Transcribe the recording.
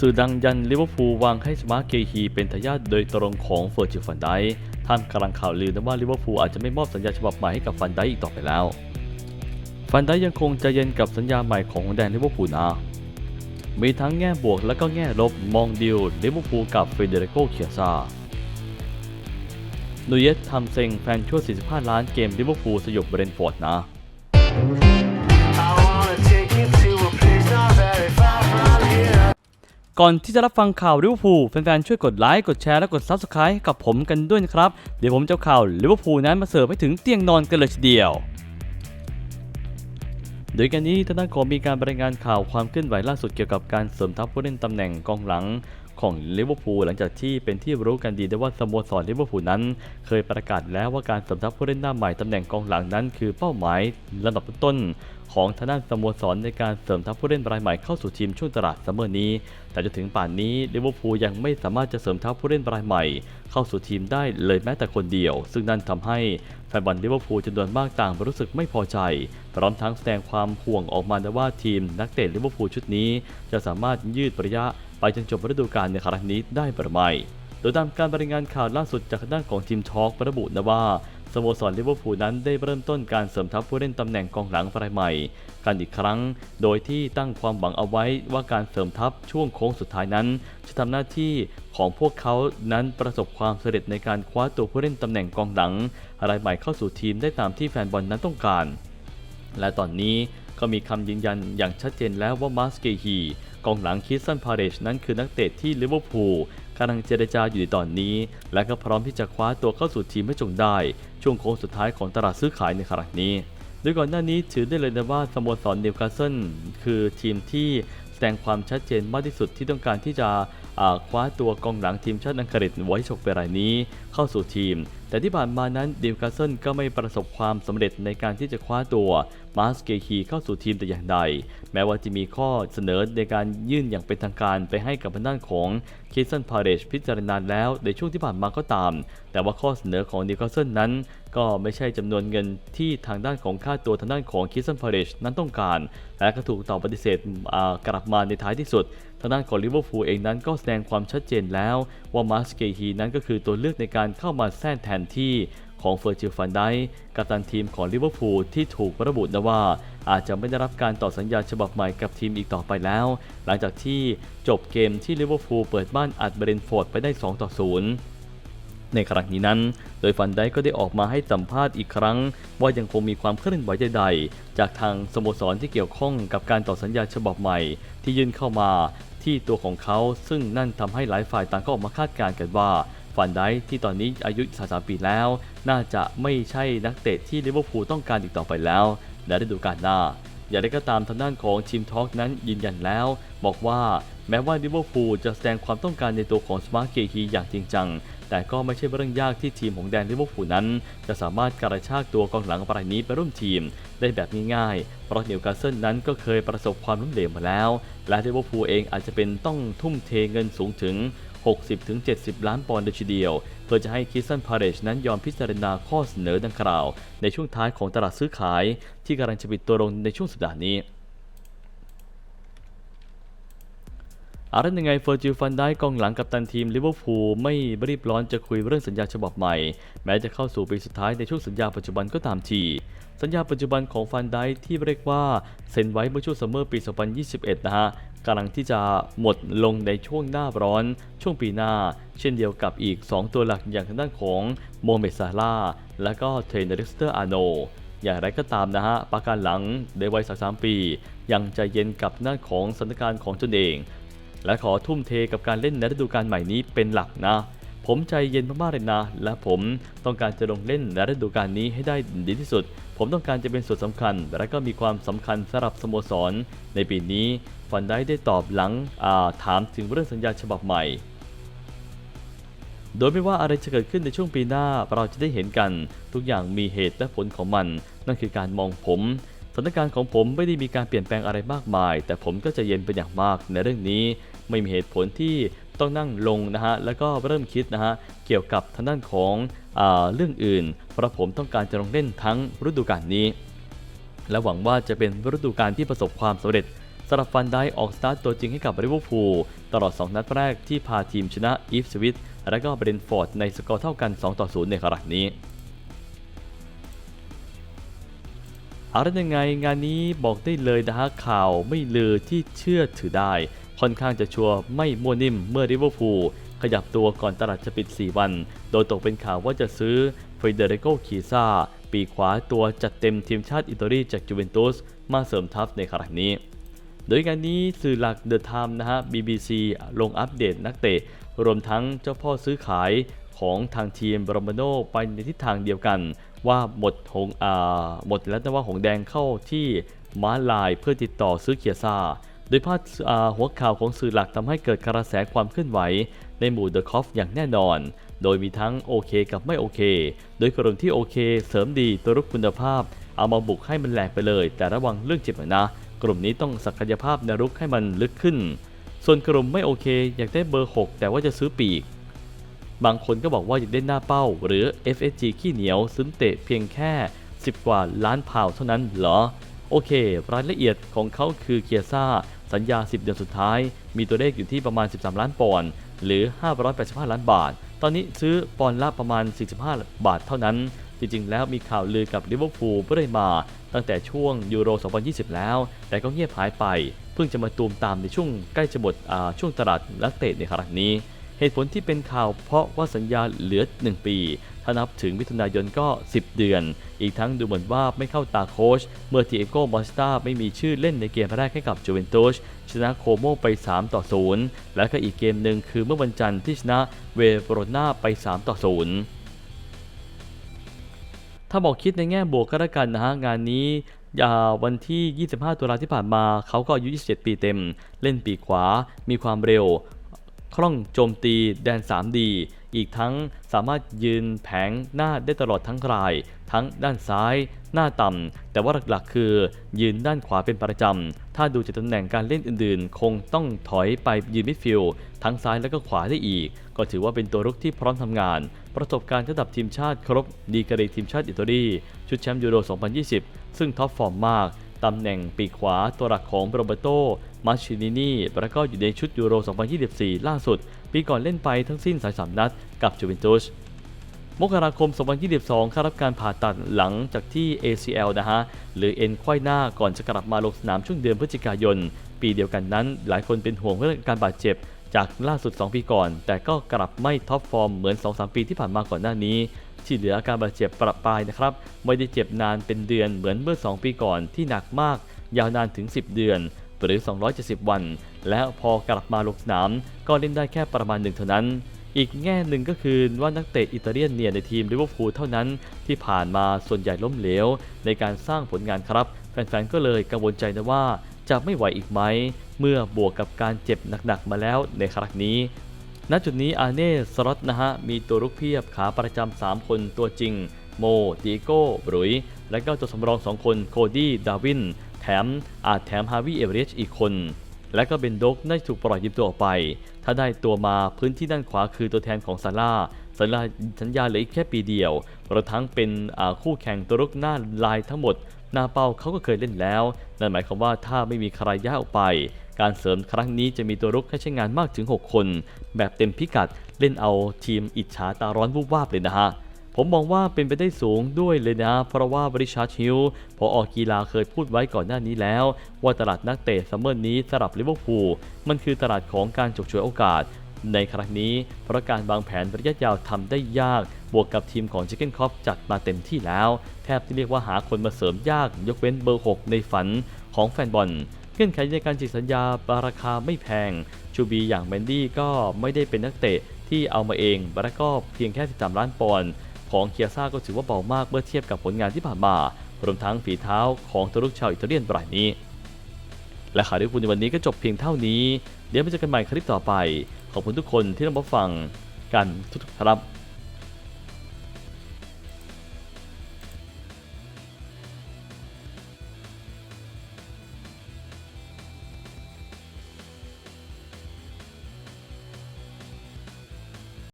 สื่อดังยันลิเวอร์พูลวางให้สมาร์เกฮีเป็นทายาทโดยตรงของเฟอร์จิลฟันไดท่ามกลางข่าวลือนะว่าลิเวอร์พูลอาจจะไม่มอบสัญญาฉบับใหม่ให้กับฟันไดอีกต่อไปแล้ว ฟันไดยังคงใจเย็นกับสัญญาใหม่ของแดนลิเวอร์พูลนะมีทั้งแง่บวกและก็แง่ลบมองดิวลิเวอร์พูลกับเฟเดริโกเคียซานูเยสทำเซ็งแฟนชั่ว 45 ล้านเกมลิเวอร์พูลสยบเบรนฟอร์ดนะ ก่อนที่จะรับฟังข่าวลิเวอร์พูลแฟนๆช่วยกดไลค์กดแชร์และกดซับสไคร b ์กับผมกันด้วยนะครับ เดี๋ยวผมจะข่าวลิเวอร์พูลนั้นมาเสิร์ฟให้ถึงเตียงนอนกันเลยทีเดียวโดยการนี้ทางด้านของมีการรายงานข่าวความเคลื่อนไหวล่าสุดเกี่ยวกับการเสริมทัพผู้เล่นตำแหน่งกองหลัง ของลิเวอร์พูลหลังจากที่เป็นที่รู้กันดีได้ว่าสโมสรลิเวอร์พูลนั้น เคยประกาศแล้วว่าการเสริมทัพผู้เล่นหน้าใหม่ตำแหน่งกองหลังนั้น คือเป้าหมายลำดับต้นๆของทางด้านสโมสรในการเสริมทัพผู้เล่นรายใหม่เข้าสู่ทีมช่วงตลาดซัมเมอร์นี้ แต่จนถึงป่านนี้ลิเวอร์พูลยังไม่สามารถจะเสริมทัพผู้เล่นรายใหม่เข้าสู่ทีมได้เลยแม้แต่คนเดียว ซึ่งนั่นทำให้แฟนบอลลิเวอร์พูลจำนวนมากต่างรู้สึกไม่พอใจ พร้อมทั้งแสดงความห่วงออกมาด้ว่าทีมนักเตะลิเวอร์พูลชุดนี้ จะสามารถยืดระยะไปจนจบฤดูกาลในครั้งนี้ได้หรือไม่โดยตามการรายงานข่าวล่าสุดจากด้านของทีมทอล์กระบุนะว่า โมสรลิเวอร์พูลนั้นได้เริ่มต้นการเสริมทัพผู้เล่นตำแหน่งกองหลังรายใหม่ กันอีกครั้ง โดยที่ตั้งความหวังเอาไว้ว่าการเสริมทัพช่วงโค้งสุดท้ายนั้น จะทำหน้าที่ของพวกเขานั้นประสบความสำเร็จในการคว้าตัวผู้เล่นตำแหน่งกองหลังรายใหม่เข้าสู่ทีมได้ตามที่แฟนบอลนั้นต้องการ และตอนนี้ก็มีคำยืนยันอย่างชัดเจนแล้วว่ามาสเกฮีกองหลังคิสซันพาเรชนั้นคือนักเตะที่ลิเวอร์พูล กำลังเจรจาอยู่ในตอนนี้ และก็พร้อมที่จะคว้าตัวเข้าสู่ทีมให้จงได้ ช่วงโค้งสุดท้ายของตลาดซื้อขายในครั้งนี้ โดยก่อนหน้านี้ถือได้เลยนะว่าสโมสรนิวคาสเซิลคือทีมที่แสดงความชัดเจนมากที่สุดที่ต้องการที่จะคว้าตัวกองหลังทีมชาติอังกฤษไว้ฉกเปรายนี้เข้าสู่ทีม แต่ที่ผ่านมานั้นดิวคาสเซิลก็ไม่ประสบความสำเร็จในการที่จะคว้าตัวมาสเกฮีเข้าสู่ทีมแต่อย่างใด แม้ว่าจะมีข้อเสนอในการยื่นอย่างเป็นทางการไปให้กับทางด้านของคิสซันพาเรชพิจารณาแล้วในช่วงที่ผ่านมาก็ตาม แต่ว่าข้อเสนอของดิวคาสเซิลนั้น ก็ไม่ใช่จำนวนเงินที่ทางด้านของค่าตัวทางด้านของคิสซันพาเรชนั้นต้องการ และก็ถูกตอบปฏิเสธกลับมาในท้ายที่สุด ทางด้านของลิเวอร์พูลเองนั้นก็แสดงความชัดเจนแล้วว่ามาสเกฮีนั้นก็คือตัวเลือกในการเข้ามาแทนแทนที่ของเฟอร์จิลฟันไดค์กัปตันทีมของลิเวอร์พูลที่ถูกระบุนะว่า อาจจะไม่ได้รับการต่อสัญญาฉบับใหม่กับทีมอีกต่อไปแล้ว หลังจากที่จบเกมที่ลิเวอร์พูลเปิดบ้านอัดเบรนฟอร์ดไปได้ 2 ต่อ 0 ในครั้งนี้นั้น โดยฟันไดค์ก็ได้ออกมาให้สัมภาษณ์อีกครั้ง ว่ายังคงมีความเคลื่อนไหวใดๆ จากทางสโมสรที่เกี่ยวข้องกับการต่อสัญญาฉบับใหม่ ที่ยื่นเข้ามาที่ตัวของเขา ซึ่งนั่นทำให้หลายฝ่ายต่างก็ออกมาคาดการณ์กันว่าฟันไดค์ที่ตอนนี้อายุ 33 ปีแล้ว น่าจะไม่ใช่นักเตะที่ลิเวอร์พูลต้องการอีกต่อไปแล้วในฤดูกาลหน้า อย่างไรก็ตามทางด้านของทีมทอล์กนั้นยืนยันแล้ว บอกว่าแม้ว่าลิเวอร์พูลจะแสดงความต้องการในตัวของสมาร์ทเกฮีอย่างจริงจัง แต่ก็ไม่ใช่เรื่องยากที่ทีมของแดนลิเวอร์พูลนั้น จะสามารถกระชากตัวกองหลังรายนี้ไปร่วมทีม ได้แบบง่ายๆ เพราะนิวคาสเซิลนั้นก็เคยประสบความล้มเหลวมาแล้ว และลิเวอร์พูลเองอาจจะเป็นต้องทุ่มเทเงินสูงถึง 60-70 ล้านปอนด์เลยทีเดียว เพื่อจะให้คิสซันพาเรชนั้นยอมพิจารณาข้อเสนอดังกล่าว ในช่วงท้ายของตลาดซื้อขาย ที่กำลังจะปิดตัวลงในช่วงสัปดาห์นี้ อะไรยังไงเฟอร์จิลฟันได้กองหลังกับตันทีมลิเวอร์พูลไม่รีบร้อนจะคุยเรื่องสัญญาฉบับใหม่ แม้จะเข้าสู่ปีสุดท้ายในช่วงสัญญาปัจจุบันก็ตามทีสัญญาปัจจุบันของฟันได้ที่เรียกว่าเซ็นไว้เมื่อช่วงซัมเมอร์ปี 2021 นะฮะกำลังที่จะหมดลงในช่วงหน้าร้อน ช่วงปีหน้า เช่นเดียวกับอีก 2 ตัวหลักอย่างทางด้านของโมเมซาลาและก็เทรนเนอร์สเตอร์อาโนอย่างไรก็ตามนะฮะประการหลังในวัย 33 ปี ยังใจเย็นกับด้าของสถานการณ์ของตนเอง และขอทุ่มเทกับการเล่นในฤดูกาลใหม่นี้เป็นหลักนะ ผมใจเย็นมากๆเลยนะ และผมต้องการจะลงเล่นในฤดูกาลนี้ให้ได้ดีที่สุด ผมต้องการจะเป็นส่วนสำคัญ และก็มีความสำคัญสำหรับสโมสร ในปีนี้ฟันได้ได้ตอบหลังาถามถึงเรื่องสัญญาฉบับใหม่โดยไม่ว่าอะไรจะเกิดขึ้นในช่วงปีหน้าเราจะได้เห็นกัน ทุกอย่างมีเหตุและผลของมัน นั่นคือการมองผม ถานการณ์ของผมไม่ได้มีการเปลี่ยนแปลงอะไรมากมาย แต่ผมก็จะเย็นเป็นอย่างมากในเรื่องนี้ ไม่มีเหตุผลที่ต้องนั่งลงนะฮะ แล้วก็เริ่มคิดนะฮะ เกี่ยวกับทางด้านของอเรื่องอื่น เพราะผมต้องการจะลงเล่นทั้งฤดูกาลนี้ และหวังว่าจะเป็นฤดูกาลที่ประสบความสำเร็จสำหรับฟันได้ออกสตาร์ทตัวจริงให้กับลิเวอร์พูลตลอด 2 นัดแรกที่พาทีมชนะอีฟสวิตและก็เบรนฟอร์ดในสกอร์เท่ากัน 2 ต่อ 0 ในครั้งนี้ อะไรยังไงงานนี้บอกได้เลยนะฮะข่าวไม่ลือที่เชื่อถือได้ ค่อนข้างจะชัวร์ไม่มั่วนิ่มเมื่อริเวอร์พูลขยับตัวก่อนตลาดจะปิด 4 วัน โดยตกเป็นข่าวว่าจะซื้อเฟเดริโกคีซาปีขวาตัวจัดเต็มทีมชาติอิตาลีจากจูเวนตุสมาเสริมทัพในครั้งนี้ โดยงานนี้สื่อหลัก The Time นะฮะ BBC ลงอัปเดตนักเตะ รวมทั้งเจ้าพ่อซื้อขายของทางทีมบรมโนไปในทิศทางเดียวกัน ว่าหมดหงอ่าหมดแล้วแต่ว่าหงแดงเข้าที่ม้าลายเพื่อติดต่อซื้อเคียซาโดยพาดอ่าหัวข่าวของสื่อหลักทำให้เกิดกระแสความเคลื่อนไหว ในหมู่เดอะคอฟอย่างแน่นอน โดยมีทั้งโอเคกับไม่โอเค โดยกรณีที่โอเค เสริมดีตัวรุกคุณภาพ เอามาบุกให้มันแหลกไปเลย แต่ระวังเรื่องเจ็บหน่อยนะ กลุ่มนี้ต้องศักยภาพในรุกให้มันลึกขึ้น ส่วนกลุ่มไม่โอเค อยากได้เบอร์ 6 แต่ว่าจะซื้อปีก บางคนก็บอกว่าอยากได้หน้าเป้า หรือ FSG ขี้เหนียวซื้อเตะเพียงแค่ 10 กว่าล้านพาวเท่านั้นเหรอ โอเค รายละเอียดของเขาคือเกียรซ่า สัญญา 10 เดือนสุดท้าย มีตัวเลขอยู่ที่ประมาณ 13 ล้านปอนด์หรือ 585 ล้านบาท ตอนนี้ซื้อปอนด์ละประมาณ 45 บาทเท่านั้น จริงๆ แล้วมีข่าวลือกับลิเวอร์พูลเรื่อยมาตั้งแต่ช่วงยูโร 2020 แล้ว แต่ก็เงียบหายไป เพิ่งจะมาตูมตามในช่วงใกล้จะหมดอ่าช่วงตลาดนักเตะในครั้งนี้ เหตุผลที่เป็นข่าวเพราะว่าสัญญาเหลือ 1 ปี ถ้านับถึงมิถุนายนก็ 10 เดือน อีกทั้งดูเหมือนว่าไม่เข้าตาโค้ช เมื่อทีเอโกมอสตาไม่มีชื่อเล่นในเกมแรกให้กับจูเวนตุสชนะโคโมไป 3 ต่อ 0 และก็อีกเกมหนึ่งคือเมื่อวันจันทร์ที่ชนะเวโรนาไป 3 ต่อ 0ถ้าบอกคิดในแง่บวกก็แล้วกันนะฮะ งานนี้อ่าวันที่ 25 ตุลาที่ผ่านมา เขาก็อายุ 27 ปีเต็ม เล่นปีกขวา มีความเร็ว คล่องโจมตีแดน 3D อีกทั้งสามารถยืนแผงหน้าได้ตลอดทั้งราย ทั้งด้านซ้าย หน้าต่ำ แต่ว่าหลักๆ คือ ยืนด้านขวาเป็นประจำ ถ้าดูจากตำแหน่งการเล่นอื่นๆ คงต้องถอยไปยืนมิดฟิลด์ทั้งซ้ายและก็ขวาได้อีก ก็ถือว่าเป็นตัวรุกที่พร้อมทำงาน ประสบการณ์ระดับทีมชาติครบ ดีกรีทีมชาติอิตาลีชุดแชมป์ยูโร 2020 ซึ่งท็อปฟอร์มมากตำแหน่งปีกขวาตัวหลักของโรเบโต มาชินินีแล้วก็อยู่ในชุดยูโร 2024 ล่าสุด ปีก่อนเล่นไปทั้งสิ้น 33 นัดกับจูเวนตุสมกราคม 2022 เข้ารับการผ่าตัดหลังจากที่ ACL นะฮะ หรือเอ็นไขว้หน้าก่อนจะกลับมาลงสนามช่วงเดือนพฤศจิกายน ปีเดียวกันนั้น หลายคนเป็นห่วงเรื่องการบาดเจ็บ จากล่าสุด 2 ปีก่อน แต่ก็กลับไม่ท็อปฟอร์มเหมือน 2-3 ปีที่ผ่านมาก่อนหน้านี้ที่เหลืออาการบาดเจ็บประปรายนะครับ ไม่ได้เจ็บนานเป็นเดือนเหมือนเมื่อ 2 ปีก่อนที่หนักมาก ยาวนานถึง 10 เดือน หรือ 270 วัน แล้วพอกลับมาลงสนาม ก็เล่นได้แค่ประมาณหนึ่งเท่านั้น อีกแง่หนึ่งก็คือว่านักเตะอิตาเลียนเนี่ยในทีมลิเวอร์พูลเท่านั้น ที่ผ่านมาส่วนใหญ่ล้มเหลว ในการสร้างผลงานครับ แฟนๆ ก็เลยกังวลใจนะว่าจะไม่ไหวอีกไหม เมื่อบวกกับการเจ็บหนักๆ มาแล้วในครั้งนี้ณจุดนี้อาเน่สล็อตนะฮะ มีตัวรุกเพียบขาประจำ3คนตัวจริง โมดิโก้บรุย และก็ตัวสำรอง 2 คนโคดี้ดาวิน ถมอาจแถมฮาวิเอเวเรจอีกคน และก็เบนโดกได้ถูกปล่อยยืมตัวออกไป ถ้าได้ตัวมาพื้นที่ด้านขวาคือตัวแทนของซาร่าสัญญาสัญญาเหลืออีกแค่ปีเดียวรวมทั้งเป็นคู่แข่งตัวรุกหน้าลายทั้งหมด หน้าเป้าเขาก็เคยเล่นแล้ว นั่นหมายความว่าถ้าไม่มีใครย้ายออกไป การเสริมครั้งนี้จะมีตัวรุกให้ใช้งานมากถึง 6 คน แบบเต็มพิกัดเล่นเอาทีมอิจฉาตาร้อนวูบวาบเลยนะฮะ ผมมองว่าเป็นไปได้สูงด้วยเลยนะ เพราะว่าบริชาร์ดฮิลพอออกกีฬาเคยพูดไว้ก่อนหน้านี้แล้ว ว่าตลาดนักเตะซัมเมอร์นี้สำหรับลิเวอร์พูลมันคือตลาดของการฉกฉวยโอกาส ในครั้งนี้เพราะการวางแผนระยะยาวทำได้ยาก บวกกับทีมของ Chicken c o p จัดมาเต็มที่แล้ว แทบจะเรียกว่าหาคนมาเสริมยาก ยกเว้นเบอร์ 6 ในฝันของแฟนบอลเงื่อนไขในการจิกสัญญาราคาไม่แพง ชูบีอย่างแมนดี้ก็ไม่ได้เป็นนักเตะที่เอามาเองและก็เพียงแค่ 13 ล้านปอนด์ ของเคียซ่าก็ถือว่าเบามากเมื่อเทียบกับผลงานที่ผ่านมารวมทั้งฝีเท้าของตัวลูกชาวอิตาเลียนรายนี้ และข่าวที่คุณในวันนี้ก็จบเพียงเท่านี้ เดี๋ยวไปเจอกันใหม่คลิปต่อไป ขอบคุณทุกคนที่รับฟังกันทุกครับ